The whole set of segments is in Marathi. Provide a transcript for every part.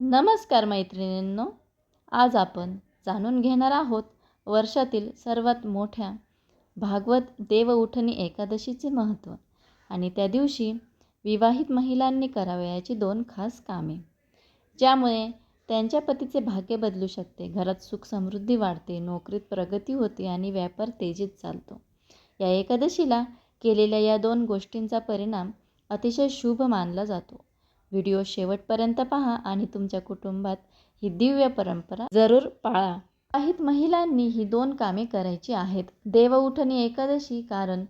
नमस्कार मैत्रिणींनो. आज आपण जाणून घेणार आहोत वर्षातील सर्वात मोठ्या भागवत देवउठणी एकादशीचे महत्त्व आणि त्या दिवशी विवाहित महिलांनी करावयाची दोन खास कामे. ज्यामुळे त्यांच्या पतीचे भाग्य बदलू शकते घरात सुख समृद्धी वाढते नोकरीत प्रगती होते आणि व्यापार तेजीत चालतो. या एकादशीला केलेल्या या दोन गोष्टींचा परिणाम अतिशय शुभ मानला जातो. व्हिडिओ शेवटपर्यंत पहा आणि तुमच्या कुटुंबात ही दिव्य परंपरा जरूर पाळा. काहीत महिलांनी ही दोन कामे करायची आहेत. देवउठणी एकादशी कारण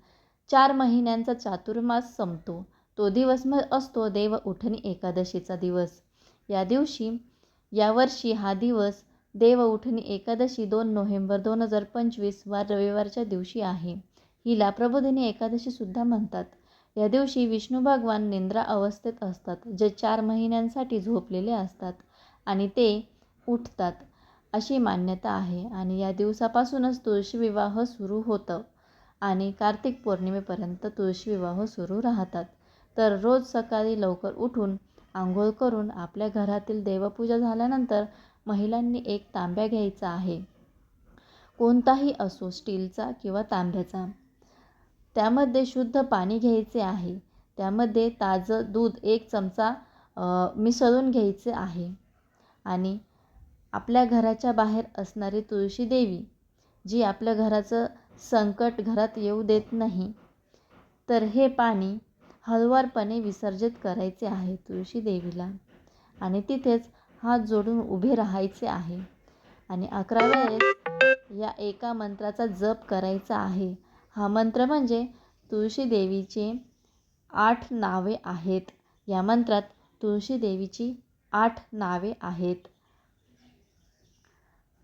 चार महिन्यांचा चातुर्मास संपतो. तो दिवस मग असतो देव उठणी एकादशीचा दिवस. या दिवशी यावर्षी हा दिवस देवउठणी एकादशी दोन नोव्हेंबर दोन हजार पंचवीस वार रविवारच्या दिवशी आहे. हिला प्रबोधिनी एकादशीसुद्धा म्हणतात. या दिवशी विष्णू भगवान निंद्रा अवस्थेत असतात जे चार महिन्यांसाठी झोपलेले असतात आणि ते उठतात अशी मान्यता आहे. आणि या दिवसापासूनच तुळशी विवाह सुरू होतं आणि कार्तिक पौर्णिमेपर्यंत तुळशी विवाह सुरू राहतात. तर रोज सकाळी लवकर उठून आंघोळ करून आपल्या घरातील देवपूजा झाल्यानंतर महिलांनी एक तांब्या घ्यायचा आहे. कोणताही असो स्टीलचा किंवा तांब्याचा. त्यामध्ये शुद्ध पाणी घ्यायचे आहे. त्यामध्ये ताजं दूध एक चमचा मिसळून घ्यायचे आहे. आणि आपल्या घराच्या बाहेर असणारी तुळशी देवी जी आपल्या घराचं संकट घरात येऊ देत नाही तर हे पाणी हळुवारपणे विसर्जित करायचे आहे तुळशी देवीला. आणि तिथेच हात जोडून उभे राहायचे आहे. आणि अकरा वेळेस या एका मंत्राचा जप करायचा आहे. हा मंत्र म्हणजे तुळशी देवीचे आठ नावे आहेत. या मंत्रात तुळशी देवीची आठ नावे आहेत.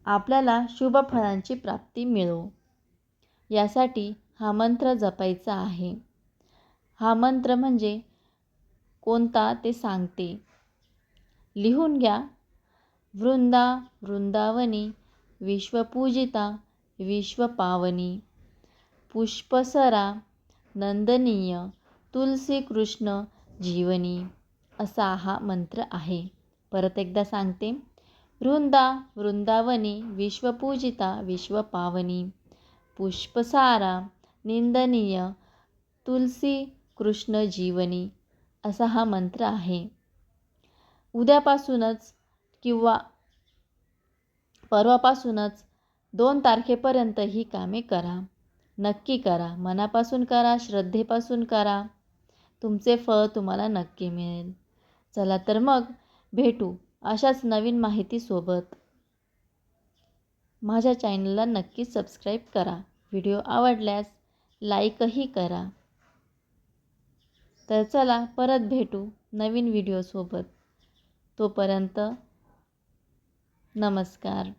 आपल्याला शुभ फळांची प्राप्ती मिळो. यासाठी हा मंत्र जपायचा आहे. हा मंत्र म्हणजे कोणता ते सांगते. लिहून घ्या. वृंदा वृंदावनी विश्वपूजिता विश्वपावनी. पुष्पसरा नंदनीय तुलसी कृष्ण जीवनी असा हा मंत्र आहे. परत एकदा सांगते. वृंदा वृंदावनी विश्वपूजिता विश्वपावनी. पुष्पसारा निंदनीय तुलसी कृष्ण जीवनी असा हा मंत्र आहे. उद्यापासूनच किंवा परवापासूनच दोन तारखेपर्यंत ही कामे करा. नक्की करा. मनापासून करा श्रद्धेपासून करा. तुमचे फळ तुम्हाला नक्की मिळेल. चला तर मग भेटू अशाच नवीन माहितीसोबत. माझ्या चॅनलला नक्की सबस्क्राईब करा. व्हिडिओ आवडल्यास लाईकही करा. तर चला परत भेटू नवीन व्हिडिओसोबत. तोपर्यंत नमस्कार.